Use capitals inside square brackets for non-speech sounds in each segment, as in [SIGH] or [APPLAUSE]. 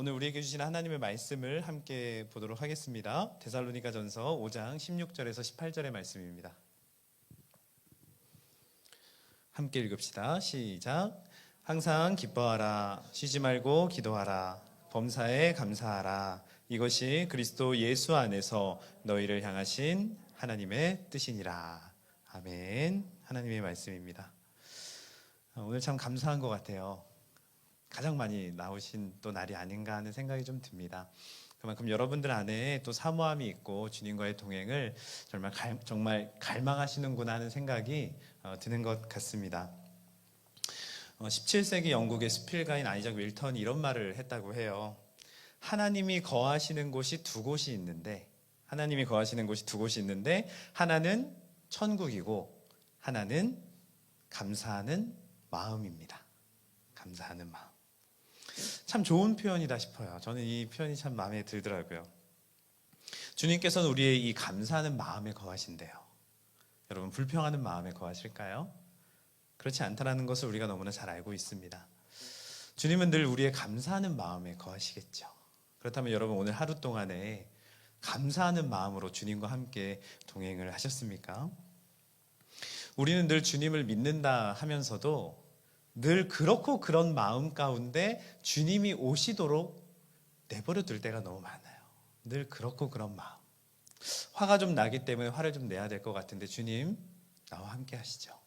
오늘 우리에게 주신 하나님의 말씀을 함께 보도록 하겠습니다. 데살로니가 전서 5장 16절에서 18절의 말씀입니다. 함께 읽읍시다. 시작. 항상 기뻐하라. 쉬지 말고 기도하라. 범사에 감사하라. 이것이 그리스도 예수 안에서 너희를 향하신 하나님의 뜻이니라. 아멘. 하나님의 말씀입니다. 아, 오늘 참 감사한 것 같아요. 가장 많이 나오신 또 날이 아닌가 하는 생각이 좀 듭니다. 그만큼 여러분들 안에 또 사모함이 있고 주님과의 동행을 정말 갈, 정말 갈망하시는구나 하는 생각이 어, 드는 것 같습니다. 어, 17세기 영국의 스필가인 아이작 윌턴이 이런 말을 했다고 해요. 하나님이 거하시는 곳이 두 곳이 있는데 하나님이 거하시는 곳이 두 곳이 있는데 하나는 천국이고 하나는 감사하는 마음입니다. 감사하는 마음. 참 좋은 표현이다 싶어요. 저는 이 표현이 참 마음에 들더라고요. 주님께서는 우리의 이 감사하는 마음에 거하신대요. 여러분 불평하는 마음에 거하실까요? 그렇지 않다라는 것을 우리가 너무나 잘 알고 있습니다. 주님은 늘 우리의 감사하는 마음에 거하시겠죠. 그렇다면 여러분 오늘 하루 동안에 감사하는 마음으로 주님과 함께 동행을 하셨습니까? 우리는 늘 주님을 믿는다 하면서도 늘 그렇고 그런 마음 가운데 주님이 오시도록 내버려 둘 때가 너무 많아요. 늘 그렇고 그런 마음. 화가 좀 나기 때문에 화를 좀 내야 될 것 같은데 주님 나와 함께 하시죠.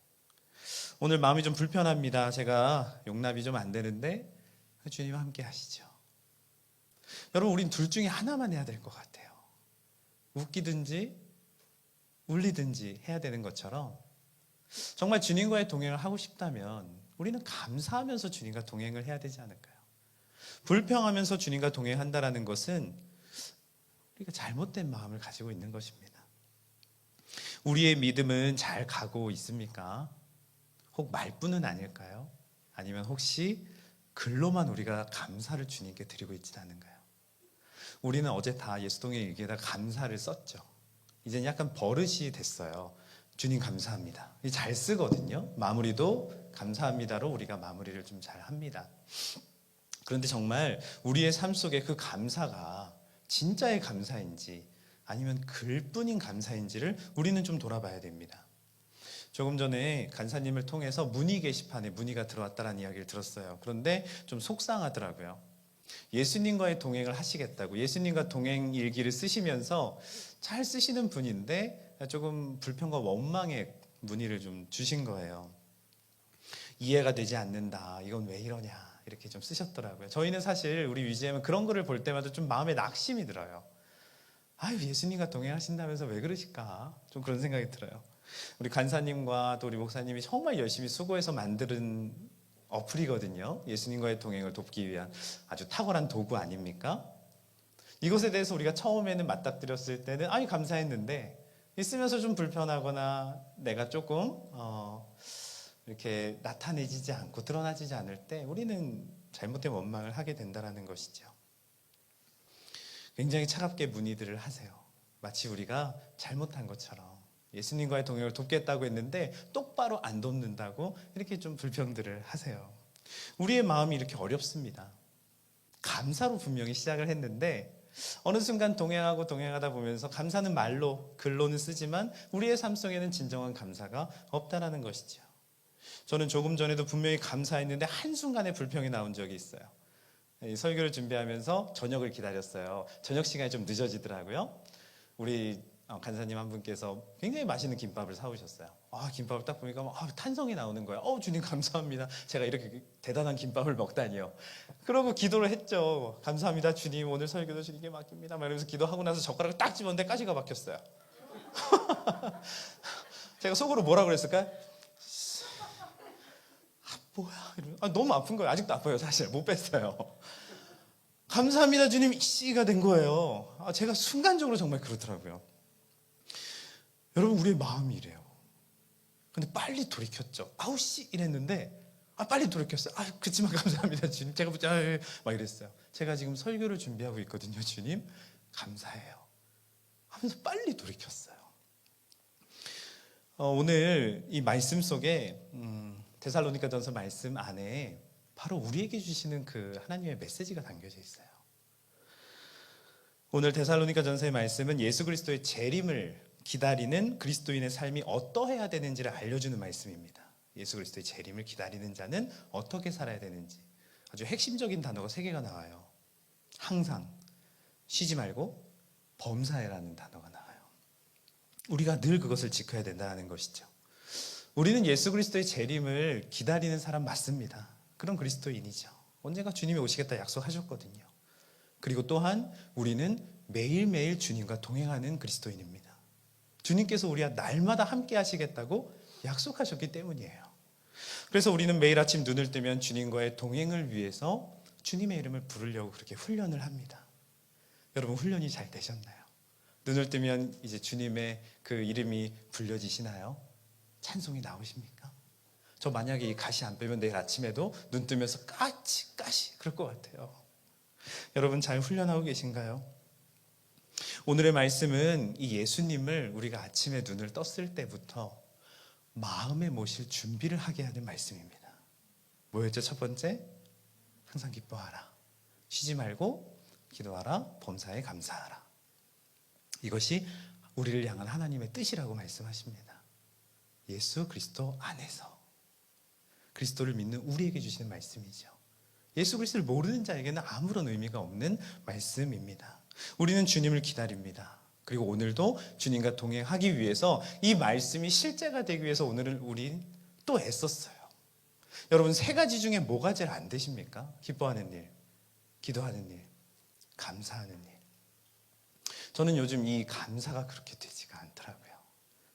오늘 마음이 좀 불편합니다. 제가 용납이 좀 안 되는데 주님 함께 하시죠. 여러분 우린 둘 중에 하나만 해야 될 것 같아요. 웃기든지 울리든지 해야 되는 것처럼 정말 주님과의 동행을 하고 싶다면 우리는 감사하면서 주님과 동행을 해야 되지 않을까요? 불평하면서 주님과 동행한다라는 것은 우리가 잘못된 마음을 가지고 있는 것입니다. 우리의 믿음은 잘 가고 있습니까? 혹 말뿐은 아닐까요? 아니면 혹시 글로만 우리가 감사를 주님께 드리고 있지 않은가요? 우리는 어제 다 예수동의 일기에다 감사를 썼죠. 이제는 약간 버릇이 됐어요. 주님 감사합니다. 잘 쓰거든요. 마무리도 감사합니다로 우리가 마무리를 좀 잘 합니다. 그런데 정말 우리의 삶 속에 그 감사가 진짜의 감사인지 아니면 글뿐인 감사인지를 우리는 좀 돌아봐야 됩니다. 조금 전에 간사님을 통해서 문의 게시판에 문의가 들어왔다는 이야기를 들었어요. 그런데 좀 속상하더라고요. 예수님과의 동행을 하시겠다고 예수님과 동행 일기를 쓰시면서 잘 쓰시는 분인데 조금 불평과 원망의 문의를 좀 주신 거예요. 이해가 되지 않는다. 이건 왜 이러냐. 이렇게 좀 쓰셨더라고요. 저희는 사실 우리 위지엠은 그런 글을 볼 때마다 좀 마음에 낙심이 들어요. 아유, 예수님과 동행하신다면서 왜 그러실까? 좀 그런 생각이 들어요. 우리 간사님과 또 우리 목사님이 정말 열심히 수고해서 만드는 어플이거든요. 예수님과의 동행을 돕기 위한 아주 탁월한 도구 아닙니까? 이것에 대해서 우리가 처음에는 맞닥뜨렸을 때는 아니 감사했는데 있으면서 좀 불편하거나 내가 조금 어, 이렇게 나타내지지 않고 드러나지지 않을 때 우리는 잘못된 원망을 하게 된다라는 것이죠. 굉장히 차갑게 문의들을 하세요. 마치 우리가 잘못한 것처럼 예수님과의 동행을 돕겠다고 했는데 똑바로 안 돕는다고 이렇게 좀 불평들을 하세요. 우리의 마음이 이렇게 어렵습니다. 감사로 분명히 시작을 했는데 어느 순간 동행하고 동행하다 보면서 감사는 말로 글로는 쓰지만 우리의 삶 속에는 진정한 감사가 없다라는 것이죠. 저는 조금 전에도 분명히 감사했는데 한순간에 불평이 나온 적이 있어요. 이 설교를 준비하면서 저녁을 기다렸어요. 저녁 시간이 좀 늦어지더라고요. 우리 어, 간사님 한 분께서 굉장히 맛있는 김밥을 사오셨어요. 아, 김밥을 딱 보니까 막, 아, 탄성이 나오는 거예요. 어, 주님 감사합니다. 제가 이렇게 대단한 김밥을 먹다니요. 그러고 기도를 했죠. 감사합니다. 주님 오늘 설교도 주님께 맡깁니다. 막 이러면서 기도하고 나서 젓가락을 딱 집었는데 가시가 막혔어요. [LAUGHS] 제가 속으로 뭐라 그랬을까요? 아, 뭐야. 아, 너무 아픈 거예요. 아직도 아파요. 사실. 못 뺐어요. 감사합니다. 주님. 씨가 된 거예요. 아, 제가 순간적으로 정말 그렇더라고요. 여러분 우리의 마음이 이래요. 근데 빨리 돌이켰죠. 아우 씨 이랬는데 아 빨리 돌이켰어요. 아 그치만 [LAUGHS] 감사합니다 주님. 제가 붙자 막 이랬어요. 제가 지금 설교를 준비하고 있거든요 주님. 감사해요. 하면서 빨리 돌이켰어요. 어, 오늘 이 말씀 속에 음, 데살로니가전서 말씀 안에 바로 우리에게 주시는 그 하나님의 메시지가 담겨져 있어요. 오늘 데살로니가 전서의 말씀은 예수 그리스도의 재림을 기다리는 그리스도인의 삶이 어떠해야 되는지를 알려주는 말씀입니다. 예수 그리스도의 재림을 기다리는 자는 어떻게 살아야 되는지 아주 핵심적인 단어가 세 개가 나와요. 항상 쉬지 말고 범사해라는 단어가 나와요. 우리가 늘 그것을 지켜야 된다는 것이죠. 우리는 예수 그리스도의 재림을 기다리는 사람 맞습니다. 그런 그리스도인이죠. 언젠가 주님이 오시겠다 약속하셨거든요. 그리고 또한 우리는 매일매일 주님과 동행하는 그리스도인입니다. 주님께서 우리와 날마다 함께 하시겠다고 약속하셨기 때문이에요. 그래서 우리는 매일 아침 눈을 뜨면 주님과의 동행을 위해서 주님의 이름을 부르려고 그렇게 훈련을 합니다. 여러분 훈련이 잘 되셨나요? 눈을 뜨면 이제 주님의 그 이름이 불려지시나요? 찬송이 나오십니까? 저 만약에 이 가시 안 빼면 내일 아침에도 눈 뜨면서 까치 까시 그럴 것 같아요. 여러분 잘 훈련하고 계신가요? 오늘의 말씀은 이 예수님을 우리가 아침에 눈을 떴을 때부터 마음에 모실 준비를 하게 하는 말씀입니다. 뭐였죠? 첫 번째, 항상 기뻐하라. 쉬지 말고 기도하라. 범사에 감사하라. 이것이 우리를 향한 하나님의 뜻이라고 말씀하십니다. 예수 그리스도 안에서 그리스도를 믿는 우리에게 주시는 말씀이죠. 예수 그리스도를 모르는 자에게는 아무런 의미가 없는 말씀입니다. 우리는 주님을 기다립니다. 그리고 오늘도 주님과 동행하기 위해서 이 말씀이 실제가 되기 위해서 오늘은 우린 또 애썼어요. 여러분 세 가지 중에 뭐가 제일 안 되십니까? 기뻐하는 일, 기도하는 일, 감사하는 일. 저는 요즘 이 감사가 그렇게 되지가 않더라고요.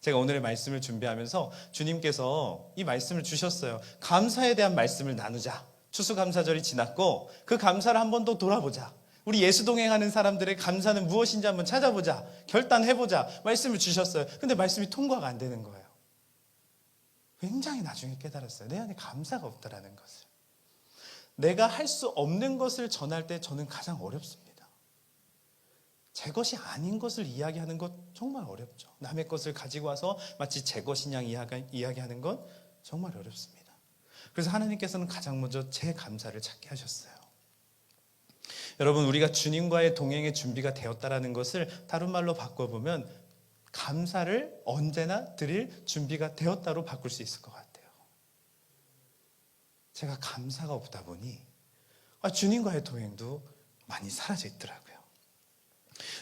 제가 오늘의 말씀을 준비하면서 주님께서 이 말씀을 주셨어요. 감사에 대한 말씀을 나누자. 추수감사절이 지났고 그 감사를 한 번 더 돌아보자. 우리 예수 동행하는 사람들의 감사는 무엇인지 한번 찾아보자. 결단해보자. 말씀을 주셨어요. 근데 말씀이 통과가 안 되는 거예요. 굉장히 나중에 깨달았어요. 내 안에 감사가 없다라는 것을. 내가 할 수 없는 것을 전할 때 저는 가장 어렵습니다. 제 것이 아닌 것을 이야기하는 것 정말 어렵죠. 남의 것을 가지고 와서 마치 제 것인 양 이야기하는 것 정말 어렵습니다. 그래서 하나님께서는 가장 먼저 제 감사를 찾게 하셨어요. 여러분 우리가 주님과의 동행의 준비가 되었다라는 것을 다른 말로 바꿔 보면 감사를 언제나 드릴 준비가 되었다로 바꿀 수 있을 것 같아요. 제가 감사가 없다 보니 아, 주님과의 동행도 많이 사라져 있더라고요.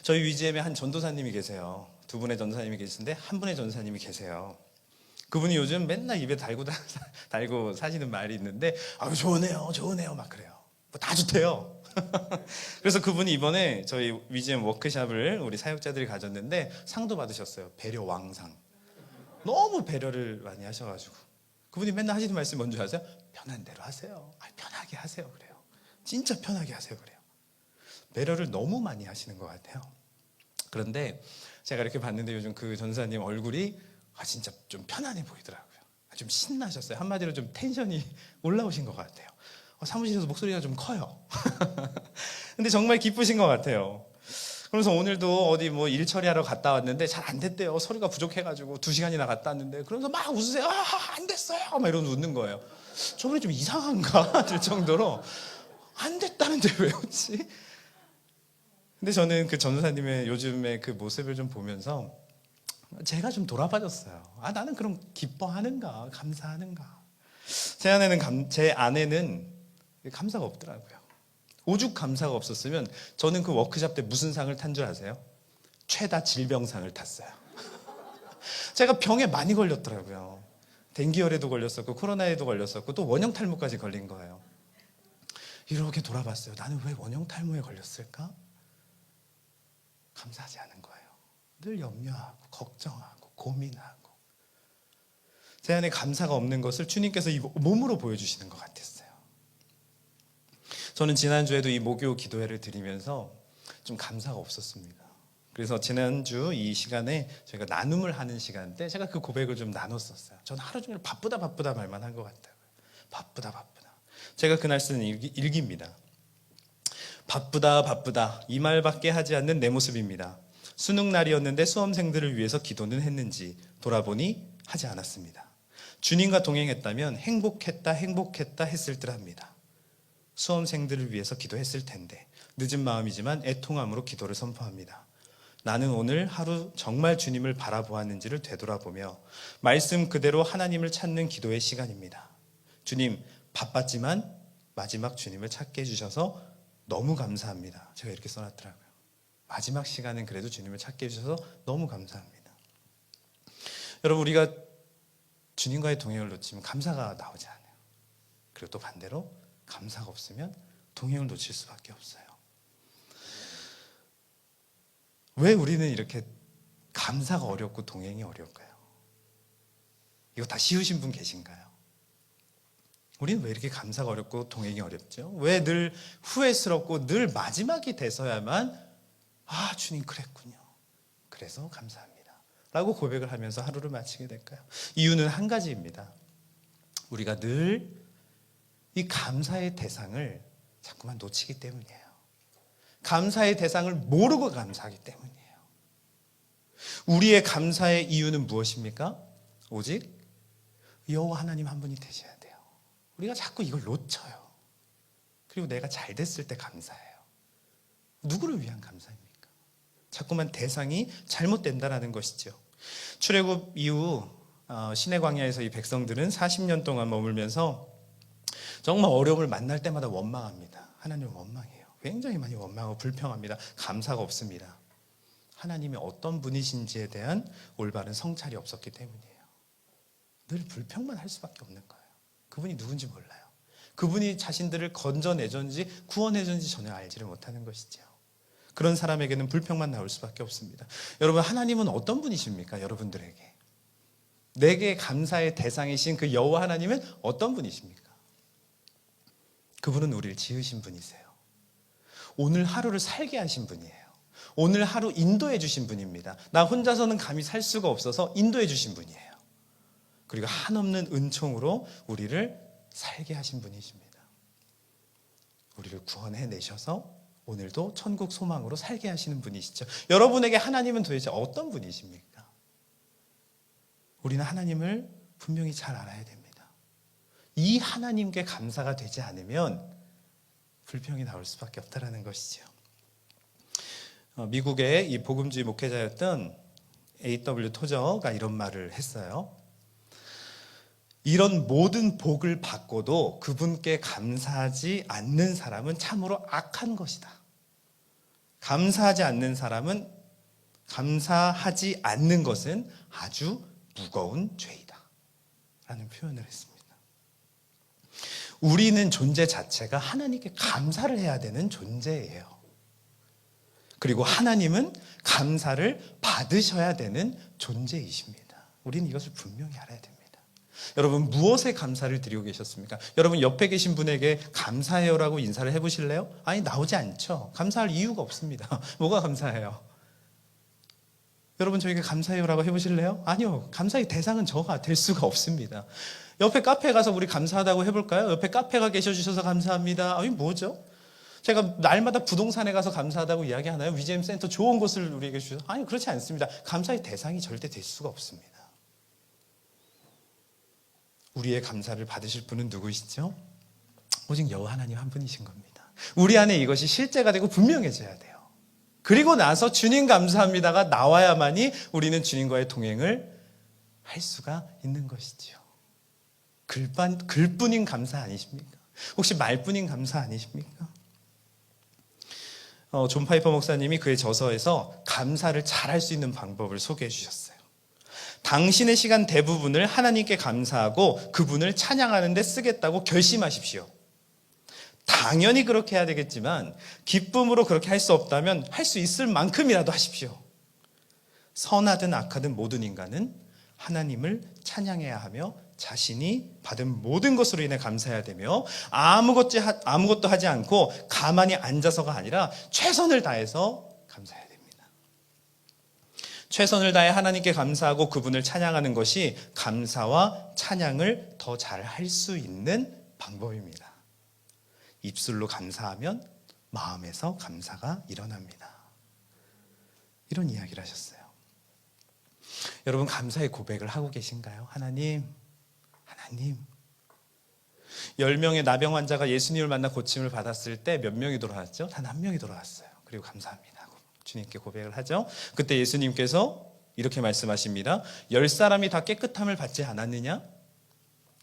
저희 위지엠에 한 전도사님이 계세요. 두 분의 전도사님이 계신데 한 분의 전도사님이 계세요. 그분이 요즘 맨날 입에 달고 다, [LAUGHS] 달고 사시는 말이 있는데 아유 좋으네요, 좋으네요 막 그래요. 뭐 다 좋대요. [LAUGHS] 그래서 그분이 이번에 저희 위지엠 워크샵을 우리 사역자들이 가졌는데 상도 받으셨어요. 배려 왕상. 너무 배려를 많이 하셔가지고 그분이 맨날 하시는 말씀 뭔지 아세요? 편한 대로 하세요. 아, 편하게 하세요 그래요. 진짜 편하게 하세요 그래요. 배려를 너무 많이 하시는 것 같아요. 그런데 제가 이렇게 봤는데 요즘 그 전사님 얼굴이 아 진짜 좀 편안해 보이더라고요. 아, 좀 신나셨어요. 한마디로 좀 텐션이 [LAUGHS] 올라오신 것 같아요. 어, 사무실에서 목소리가 좀 커요. [LAUGHS] 근데 정말 기쁘신 것 같아요. 그래서 오늘도 어디 뭐 일 처리하러 갔다 왔는데 잘 안 됐대요. 소리가 부족해가지고 두 시간이나 갔다 왔는데 그러면서 막 웃으세요. 아, 안 됐어요. 막 이러면서 웃는 거예요. 저분이 좀 이상한가? [LAUGHS] 될 정도로 안 됐다는데 왜 웃지? 근데 저는 그 전도사님의 요즘의 그 모습을 좀 보면서 제가 좀 돌아봐졌어요. 아, 나는 그럼 기뻐하는가, 감사하는가. 제 안에는, 감, 제 안에는 감사가 없더라고요. 오죽 감사가 없었으면 저는 그 워크샵 때 무슨 상을 탄 줄 아세요? 최다 질병상을 탔어요. [LAUGHS] 제가 병에 많이 걸렸더라고요. 댕기열에도 걸렸었고, 코로나에도 걸렸었고, 또 원형 탈모까지 걸린 거예요. 이렇게 돌아봤어요. 나는 왜 원형 탈모에 걸렸을까? 감사하지 않은 거예요. 늘 염려하고 걱정하고 고민하고 제 안에 감사가 없는 것을 주님께서 이 몸으로 보여주시는 것 같았어요. 저는 지난주에도 이 목요 기도회를 드리면서 좀 감사가 없었습니다. 그래서 지난주 이 시간에 저희가 나눔을 하는 시간 때 제가 그 고백을 좀 나눴었어요. 저는 하루 종일 바쁘다 바쁘다 말만 한 것 같아요. 바쁘다 바쁘다. 제가 그날 쓴 일기, 일기입니다. 바쁘다 바쁘다 이 말밖에 하지 않는 내 모습입니다. 수능 날이었는데 수험생들을 위해서 기도는 했는지 돌아보니 하지 않았습니다. 주님과 동행했다면 행복했다 행복했다 했을 듯 합니다. 수험생들을 위해서 기도했을 텐데 늦은 마음이지만 애통함으로 기도를 선포합니다. 나는 오늘 하루 정말 주님을 바라보았는지를 되돌아보며 말씀 그대로 하나님을 찾는 기도의 시간입니다. 주님, 바빴지만 마지막 주님을 찾게 해주셔서 너무 감사합니다. 제가 이렇게 써놨더라고요. 마지막 시간은 그래도 주님을 찾게 해주셔서 너무 감사합니다. 여러분, 우리가 주님과의 동행을 놓치면 감사가 나오지 않아요. 그리고 또 반대로 감사가 없으면 동행을 놓칠 수밖에 없어요. 왜 우리는 이렇게 감사가 어렵고 동행이 어려울까요? 이거 다 쉬우신 분 계신가요? 우리는 왜 이렇게 감사가 어렵고 동행이 어렵죠? 왜 늘 후회스럽고 늘 마지막이 돼서야만 아 주님 그랬군요. 그래서 감사합니다. 라고 고백을 하면서 하루를 마치게 될까요? 이유는 한 가지입니다. 우리가 늘 이 감사의 대상을 자꾸만 놓치기 때문이에요. 감사의 대상을 모르고 감사하기 때문이에요. 우리의 감사의 이유는 무엇입니까? 오직 여호와 하나님 한 분이 되셔야 돼요. 우리가 자꾸 이걸 놓쳐요. 그리고 내가 잘 됐을 때 감사해요. 누구를 위한 감사입니까? 자꾸만 대상이 잘못된다라는 것이죠. 출애굽 이후 어, 신의 광야에서 이 백성들은 40년 동안 머물면서 정말 어려움을 만날 때마다 원망합니다. 하나님 원망해요. 굉장히 많이 원망하고 불평합니다. 감사가 없습니다. 하나님이 어떤 분이신지에 대한 올바른 성찰이 없었기 때문이에요. 늘 불평만 할 수밖에 없는 거예요. 그분이 누군지 몰라요. 그분이 자신들을 건져내줬는지 구원해줬는지 전혀 알지를 못하는 것이죠. 그런 사람에게는 불평만 나올 수밖에 없습니다. 여러분 하나님은 어떤 분이십니까? 여러분들에게 내게 감사의 대상이신 그 여호와 하나님은 어떤 분이십니까? 그분은 우리를 지으신 분이세요. 오늘 하루를 살게 하신 분이에요. 오늘 하루 인도해 주신 분입니다. 나 혼자서는 감히 살 수가 없어서 인도해 주신 분이에요. 그리고 한없는 은총으로 우리를 살게 하신 분이십니다. 우리를 구원해 내셔서 오늘도 천국 소망으로 살게 하시는 분이시죠. 여러분에게 하나님은 도대체 어떤 분이십니까? 우리는 하나님을 분명히 잘 알아야 됩니다. 이 하나님께 감사가 되지 않으면 불평이 나올 수밖에 없다라는 것이죠. 어, 미국의 이 복음주의 목회자였던 A.W. 토저가 이런 말을 했어요. 이런 모든 복을 받고도 그분께 감사하지 않는 사람은 참으로 악한 것이다. 감사하지 않는 사람은 감사하지 않는 것은 아주 무거운 죄이다. 라는 표현을 했습니다. 우리는 존재 자체가 하나님께 감사를 해야 되는 존재예요. 그리고 하나님은 감사를 받으셔야 되는 존재이십니다. 우리는 이것을 분명히 알아야 됩니다. 여러분 무엇에 감사를 드리고 계셨습니까? 여러분 옆에 계신 분에게 감사해요라고 인사를 해보실래요? 아니 나오지 않죠. 감사할 이유가 없습니다. [LAUGHS] 뭐가 감사해요? 여러분 저에게 감사해요라고 해보실래요? 아니요. 감사의 대상은 저가 될 수가 없습니다. 옆에 카페 가서 우리 감사하다고 해볼까요? 옆에 카페가 계셔주셔서 감사합니다. 아니 뭐죠? 제가 날마다 부동산에 가서 감사하다고 이야기하나요? 위재임 센터 좋은 곳을 우리에게 주셔서 아니 그렇지 않습니다. 감사의 대상이 절대 될 수가 없습니다. 우리의 감사를 받으실 분은 누구시죠? 오직 여호와 하나님 한 분이신 겁니다. 우리 안에 이것이 실제가 되고 분명해져야 돼요. 그리고 나서 주님 감사합니다가 나와야만이 우리는 주님과의 동행을 할 수가 있는 것이지요. 글반, 글뿐인 감사 아니십니까? 혹시 말뿐인 감사 아니십니까? 어, 존 파이퍼 목사님이 그의 저서에서 감사를 잘할 수 있는 방법을 소개해 주셨어요. 당신의 시간 대부분을 하나님께 감사하고 그분을 찬양하는 데 쓰겠다고 결심하십시오. 당연히 그렇게 해야 되겠지만 기쁨으로 그렇게 할 수 없다면 할 수 있을 만큼이라도 하십시오. 선하든 악하든 모든 인간은 하나님을 찬양해야 하며 자신이 받은 모든 것으로 인해 감사해야 되며 아무것도, 아무것도 하지 않고 가만히 앉아서가 아니라 최선을 다해서 감사해야 됩니다. 최선을 다해 하나님께 감사하고 그분을 찬양하는 것이 감사와 찬양을 더 잘 할 수 있는 방법입니다. 입술로 감사하면 마음에서 감사가 일어납니다. 이런 이야기를 하셨어요. 여러분 감사의 고백을 하고 계신가요? 하나님, 하나님, 10명의 나병 환자가 예수님을 만나 고침을 받았을 때 몇 명이 돌아왔죠? 단 한 명이 돌아왔어요. 그리고 감사합니다. 주님께 고백을 하죠. 그때 예수님께서 이렇게 말씀하십니다. 열 사람이 다 깨끗함을 받지 않았느냐?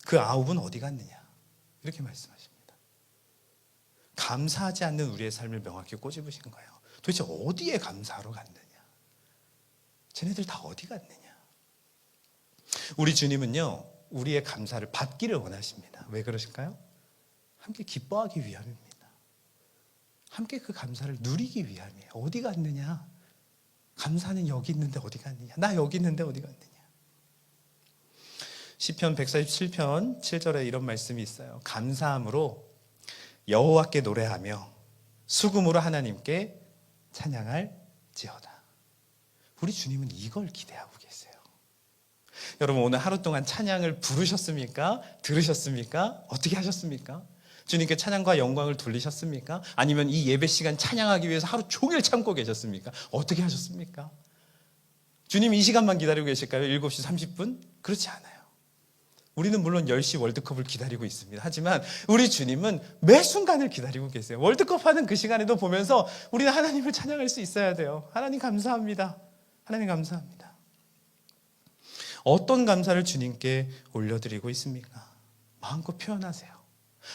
그 아홉은 어디 갔느냐? 이렇게 말씀하십니다. 감사하지 않는 우리의 삶을 명확히 꼬집으신 거예요. 도대체 어디에 감사하러 갔느냐? 쟤네들 다 어디 갔느냐? 우리 주님은요, 우리의 감사를 받기를 원하십니다. 왜 그러실까요? 함께 기뻐하기 위함입니다. 함께 그 감사를 누리기 위함이에요. 어디 갔느냐? 감사는 여기 있는데 어디 갔느냐? 나 여기 있는데 어디 갔느냐? 시편 147편 7절에 이런 말씀이 있어요. 감사함으로 여호와께 노래하며 수금으로 하나님께 찬양할지어다. 우리 주님은 이걸 기대하고. 여러분 오늘 하루 동안 찬양을 부르셨습니까? 들으셨습니까? 어떻게 하셨습니까? 주님께 찬양과 영광을 돌리셨습니까? 아니면 이 예배 시간 찬양하기 위해서 하루 종일 참고 계셨습니까? 어떻게 하셨습니까? 주님 이 시간만 기다리고 계실까요? 7시 30분? 그렇지 않아요. 우리는 물론 10시 월드컵을 기다리고 있습니다. 하지만 우리 주님은 매 순간을 기다리고 계세요. 월드컵 하는 그 시간에도 보면서 우리는 하나님을 찬양할 수 있어야 돼요. 하나님 감사합니다. 하나님 감사합니다. 어떤 감사를 주님께 올려드리고 있습니까? 마음껏 표현하세요.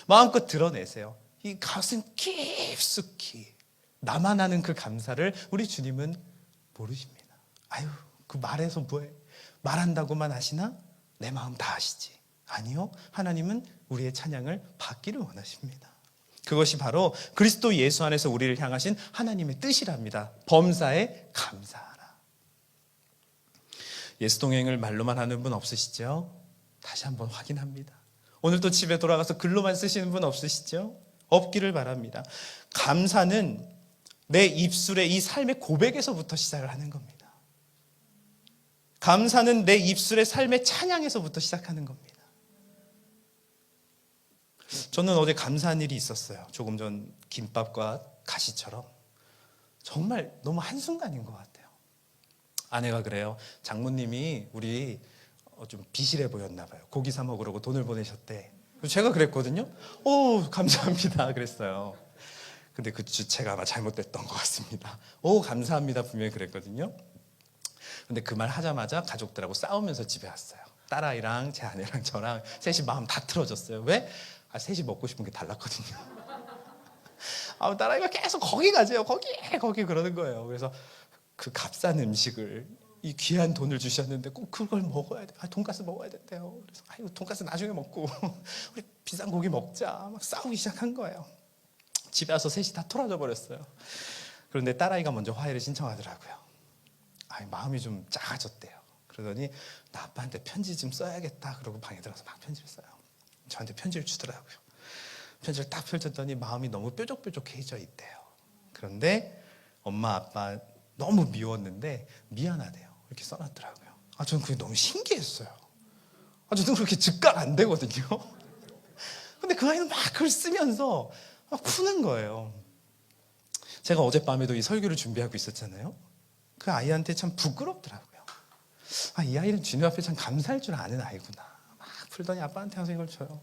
마음껏 드러내세요. 이 가슴 깊숙이 나만 아는 그 감사를 우리 주님은 모르십니다. 아유, 그 말해서 뭐해? 말한다고만 하시나? 내 마음 다 아시지. 아니요. 하나님은 우리의 찬양을 받기를 원하십니다. 그것이 바로 그리스도 예수 안에서 우리를 향하신 하나님의 뜻이랍니다. 범사에 감사하라. 예수 동행을 말로만 하는 분 없으시죠? 다시 한번 확인합니다. 오늘도 집에 돌아가서 글로만 쓰시는 분 없으시죠? 없기를 바랍니다. 감사는 내 입술의 이 삶의 고백에서부터 시작을 하는 겁니다. 감사는 내 입술의 삶의 찬양에서부터 시작하는 겁니다. 저는 어제 감사한 일이 있었어요. 조금 전 김밥과 가시처럼. 정말 너무 한순간인 것 같아요. 아내가 그래요. 장모님이 우리 어, 좀 비실해 보였나 봐요. 고기 사 먹으려고 돈을 보내셨대. 제가 그랬거든요. 오, 감사합니다. [LAUGHS] 그랬어요. 근데 그 주체가 아마 잘못됐던 것 같습니다. 오, 감사합니다. 분명히 그랬거든요. 근데 그 말 하자마자 가족들하고 싸우면서 집에 왔어요. 딸아이랑 제 아내랑 저랑 셋이 마음 다 틀어졌어요. 왜? 아, 셋이 먹고 싶은 게 달랐거든요. [LAUGHS] 아, 딸아이가 계속 거기 가세요. 거기, 거기 그러는 거예요. 그래서 그 값싼 음식을 이 귀한 돈을 주셨는데 꼭 그걸 먹어야 돼. 아, 돈가스 먹어야 된대요. 그래서 아이고 돈가스 나중에 먹고 [LAUGHS] 우리 비싼 고기 먹자. 막 싸우기 시작한 거예요. 집에 와서 셋이 다 토라져 버렸어요. 그런데 딸아이가 먼저 화해를 신청하더라고요. 아, 마음이 좀 작아졌대요. 그러더니 나 아빠한테 편지 좀 써야겠다. 그러고 방에 들어서 막 편지를 써요. 저한테 편지를 주더라고요. 편지를 딱 펼쳤더니 마음이 너무 뾰족뾰족해져 있대요. 그런데 엄마 아빠 너무 미웠는데 미안하대요. 이렇게 써놨더라고요. 아 저는 그게 너무 신기했어요. 아 저는 그렇게 즉각 안 되거든요. [LAUGHS] 근데 그 아이는 막 그걸 쓰면서 막 푸는 거예요. 제가 어젯밤에도 이 설교를 준비하고 있었잖아요. 그 아이한테 참 부끄럽더라고요. 아, 이 아이는 주님 앞에 참 감사할 줄 아는 아이구나. 막 풀더니 아빠한테 와서 이걸 줘요.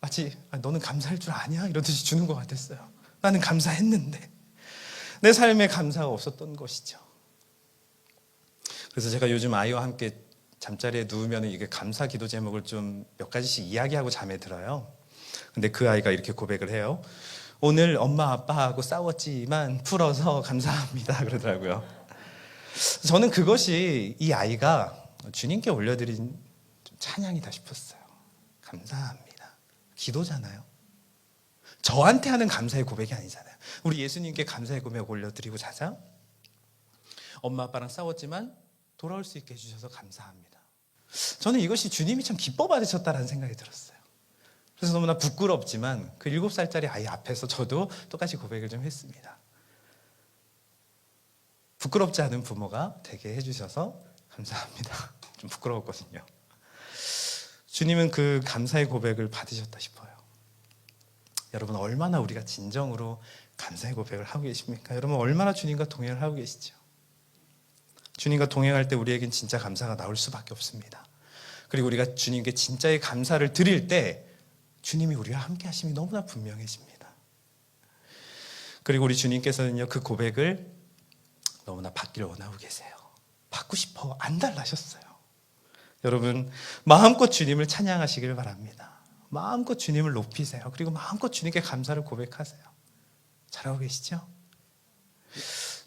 마치 아, 너는 감사할 줄 아냐 이러듯이 주는 것 같았어요. 나는 감사했는데 내 삶에 감사가 없었던 것이죠. 그래서 제가 요즘 아이와 함께 잠자리에 누우면 이게 감사 기도 제목을 좀 몇 가지씩 이야기하고 잠에 들어요. 근데 그 아이가 이렇게 고백을 해요. 오늘 엄마 아빠하고 싸웠지만 풀어서 감사합니다 [LAUGHS] 그러더라고요. 저는 그것이 이 아이가 주님께 올려드린 찬양이다 싶었어요. 감사합니다. 기도잖아요. 저한테 하는 감사의 고백이 아니잖아요. 우리 예수님께 감사의 고백 올려드리고 자자. 엄마 아빠랑 싸웠지만 돌아올 수 있게 해주셔서 감사합니다. 저는 이것이 주님이 참 기뻐 받으셨다라는 생각이 들었어요. 그래서 너무나 부끄럽지만 그 일곱 살짜리 아이 앞에서 저도 똑같이 고백을 좀 했습니다. 부끄럽지 않은 부모가 되게 해주셔서 감사합니다. [LAUGHS] 좀 부끄러웠거든요. 주님은 그 감사의 고백을 받으셨다 싶어요. 여러분 얼마나 우리가 진정으로 감사의 고백을 하고 계십니까? 여러분 얼마나 주님과 동행을 하고 계시죠? 주님과 동행할 때 우리에겐 진짜 감사가 나올 수밖에 없습니다. 그리고 우리가 주님께 진짜의 감사를 드릴 때 주님이 우리와 함께 하심이 너무나 분명해집니다. 그리고 우리 주님께서는요, 그 고백을 너무나 받기를 원하고 계세요. 받고 싶어 안 달라셨어요. 여러분, 마음껏 주님을 찬양하시길 바랍니다. 마음껏 주님을 높이세요. 그리고 마음껏 주님께 감사를 고백하세요. 잘하고 계시죠?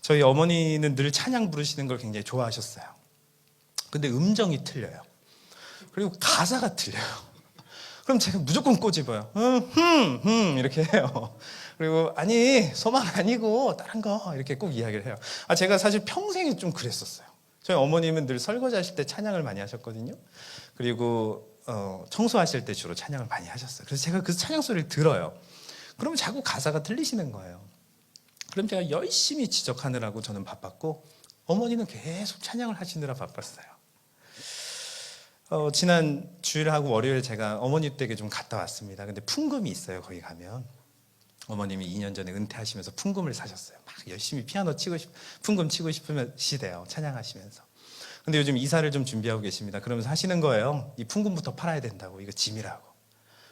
저희 어머니는 늘 찬양 부르시는 걸 굉장히 좋아하셨어요. 근데 음정이 틀려요. 그리고 가사가 틀려요. [LAUGHS] 그럼 제가 무조건 꼬집어요. 음, 흠, 흠, 이렇게 해요. 그리고 아니, 소망 아니고 다른 거 이렇게 꼭 이야기를 해요. 아, 제가 사실 평생에 좀 그랬었어요. 저희 어머님은 늘 설거지 하실 때 찬양을 많이 하셨거든요. 그리고 어, 청소하실 때 주로 찬양을 많이 하셨어요. 그래서 제가 그 찬양 소리를 들어요. 그러면 자꾸 가사가 틀리시는 거예요. 그럼 제가 열심히 지적하느라고 저는 바빴고 어머니는 계속 찬양을 하시느라 바빴어요. 어, 지난 주일하고 월요일 제가 어머니 댁에 좀 갔다 왔습니다. 근데 풍금이 있어요. 거기 가면 어머님이 2년 전에 은퇴하시면서 풍금을 사셨어요. 막 열심히 피아노 치고 싶, 풍금 치고 싶으면 시대요. 찬양하시면서. 근데 요즘 이사를 좀 준비하고 계십니다. 그러면서 하시는 거예요. 이 풍금부터 팔아야 된다고. 이거 짐이라고.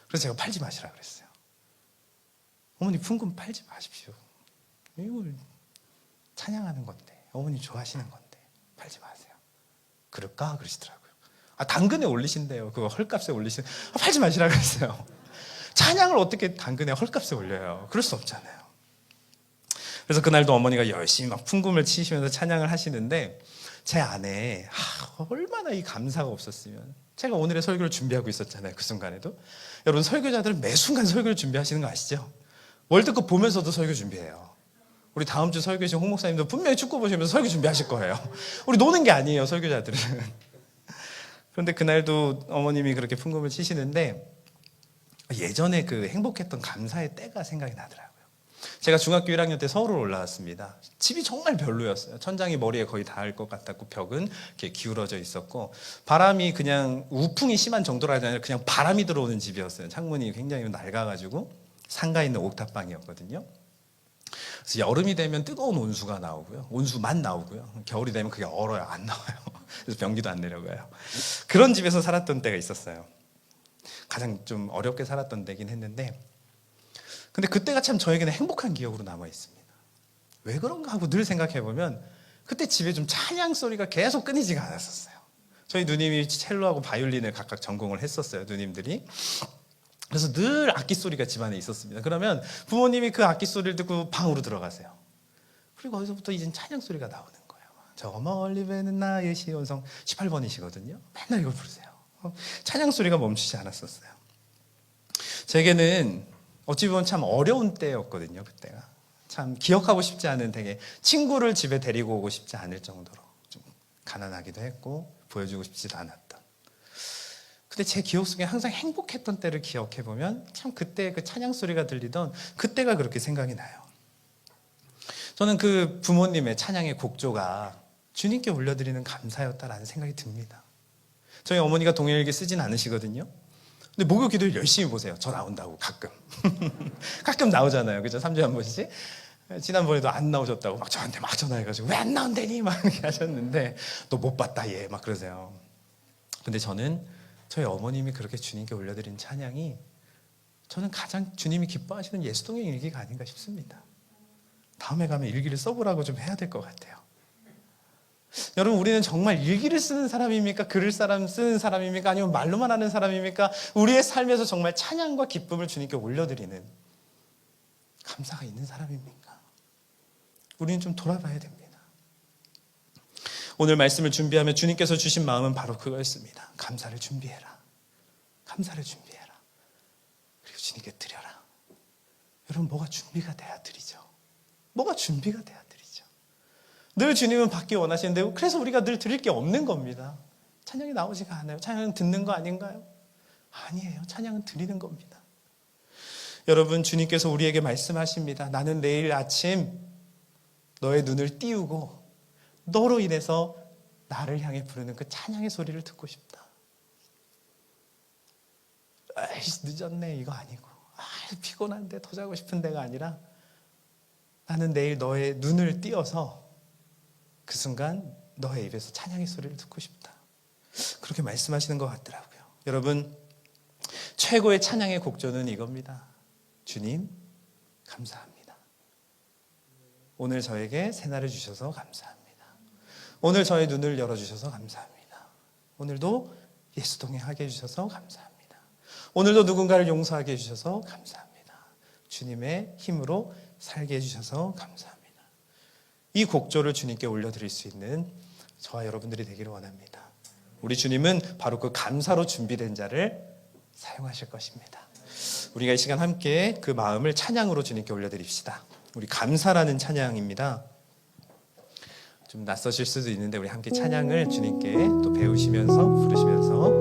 그래서 제가 팔지 마시라 그랬어요. 어머니 풍금 팔지 마십시오. 이걸 찬양하는 건데 어머니 좋아하시는 건데 팔지 마세요. 그럴까 그러시더라고요. 아 당근에 올리신대요. 그거 헐값에 올리신. 아, 팔지 마시라 그랬어요. 찬양을 어떻게 당근에 헐값에 올려요? 그럴 수 없잖아요. 그래서 그날도 어머니가 열심히 막 풍금을 치시면서 찬양을 하시는데 제 안에 아, 얼마나 이 감사가 없었으면 제가 오늘의 설교를 준비하고 있었잖아요. 그 순간에도 여러분 설교자들은 매 순간 설교를 준비하시는 거 아시죠? 월드컵 보면서도 설교 준비해요. 우리 다음 주 설교신 홍 목사님도 분명히 축구 보시면서 설교 준비하실 거예요. [LAUGHS] 우리 노는 게 아니에요, 설교자들은. [LAUGHS] 그런데 그날도 어머님이 그렇게 풍금을 치시는데 예전에 그 행복했던 감사의 때가 생각이 나더라고요. 제가 중학교 1학년 때 서울을 올라왔습니다. 집이 정말 별로였어요. 천장이 머리에 거의 닿을 것 같았고 벽은 이렇게 기울어져 있었고 바람이 그냥 우풍이 심한 정도가 아니라 그냥 바람이 들어오는 집이었어요. 창문이 굉장히 낡아가지고 상가 있는 옥탑방이었거든요. 그래서 여름이 되면 뜨거운 온수가 나오고요. 온수만 나오고요. 겨울이 되면 그게 얼어요. 안 나와요. [LAUGHS] 그래서 변기도 안 내려가요. 그런 집에서 살았던 때가 있었어요. 가장 좀 어렵게 살았던 때긴 했는데 근데 그때가 참 저에게는 행복한 기억으로 남아 있습니다. 왜 그런가 하고 늘 생각해 보면 그때 집에 좀 찬양 소리가 계속 끊이지가 않았었어요. 저희 누님이 첼로하고 바이올린을 각각 전공을 했었어요. 누님들이. 그래서 늘 악기 소리가 집안에 있었습니다. 그러면 부모님이 그 악기 소리를 듣고 방으로 들어가세요. 그리고 거기서부터 이제 찬양 소리가 나오는 거예요. 저 멀리 뵈는 나의 시온성 18번이시거든요. 맨날 이걸 부르세요. 어, 찬양 소리가 멈추지 않았었어요. 제게는 어찌 보면 참 어려운 때였거든요. 그때가 참 기억하고 싶지 않은 되게 친구를 집에 데리고 오고 싶지 않을 정도로 좀 가난하기도 했고 보여주고 싶지도 않았던. 근데 제 기억 속에 항상 행복했던 때를 기억해 보면 참 그때 그 찬양 소리가 들리던 그때가 그렇게 생각이 나요. 저는 그 부모님의 찬양의 곡조가 주님께 올려드리는 감사였다라는 생각이 듭니다. 저희 어머니가 동일일기 쓰진 않으시거든요. 근데 목요 기도를 열심히 보세요. 저 나온다고 가끔. [LAUGHS] 가끔 나오잖아요. 그죠? 3주에 한 번씩. 지난번에도 안 나오셨다고 막 저한테 막 전화해가지고 왜 안 나온대니? 막 하셨는데 또못 봤다 얘 막 그러세요. 근데 저는 저희 어머님이 그렇게 주님께 올려드린 찬양이 저는 가장 주님이 기뻐하시는 예수동의 일기가 아닌가 싶습니다. 다음에 가면 일기를 써보라고 좀 해야 될 것 같아요. 여러분, 우리는 정말 일기를 쓰는 사람입니까? 글을 사람 쓰는 사람입니까? 아니면 말로만 하는 사람입니까? 우리의 삶에서 정말 찬양과 기쁨을 주님께 올려드리는 감사가 있는 사람입니까? 우리는 좀 돌아봐야 됩니다. 오늘 말씀을 준비하며 주님께서 주신 마음은 바로 그거였습니다. 감사를 준비해라. 감사를 준비해라. 그리고 주님께 드려라. 여러분, 뭐가 준비가 돼야 드리죠. 뭐가 준비가 돼야 드리죠. 늘 주님은 받기 원하시는데 그래서 우리가 늘 드릴 게 없는 겁니다. 찬양이 나오지가 않아요. 찬양은 듣는 거 아닌가요? 아니에요. 찬양은 드리는 겁니다. 여러분, 주님께서 우리에게 말씀하십니다. 나는 내일 아침 너의 눈을 띄우고 너로 인해서 나를 향해 부르는 그 찬양의 소리를 듣고 싶다. 에이씨, 늦었네. 이거 아니고. 아, 피곤한데 더 자고 싶은 데가 아니라 나는 내일 너의 눈을 띄어서 그 순간 너의 입에서 찬양의 소리를 듣고 싶다. 그렇게 말씀하시는 것 같더라고요. 여러분, 최고의 찬양의 곡조는 이겁니다. 주님, 감사합니다. 오늘 저에게 새날을 주셔서 감사합니다. 오늘 저의 눈을 열어주셔서 감사합니다. 오늘도 예수 동행하게 해주셔서 감사합니다. 오늘도 누군가를 용서하게 해주셔서 감사합니다. 주님의 힘으로 살게 해주셔서 감사합니다. 이 곡조를 주님께 올려드릴 수 있는 저와 여러분들이 되기를 원합니다. 우리 주님은 바로 그 감사로 준비된 자를 사용하실 것입니다. 우리가 이 시간 함께 그 마음을 찬양으로 주님께 올려드립시다. 우리 감사라는 찬양입니다. 좀 낯서실 수도 있는데 우리 함께 찬양을 주님께 또 배우시면서 부르시면서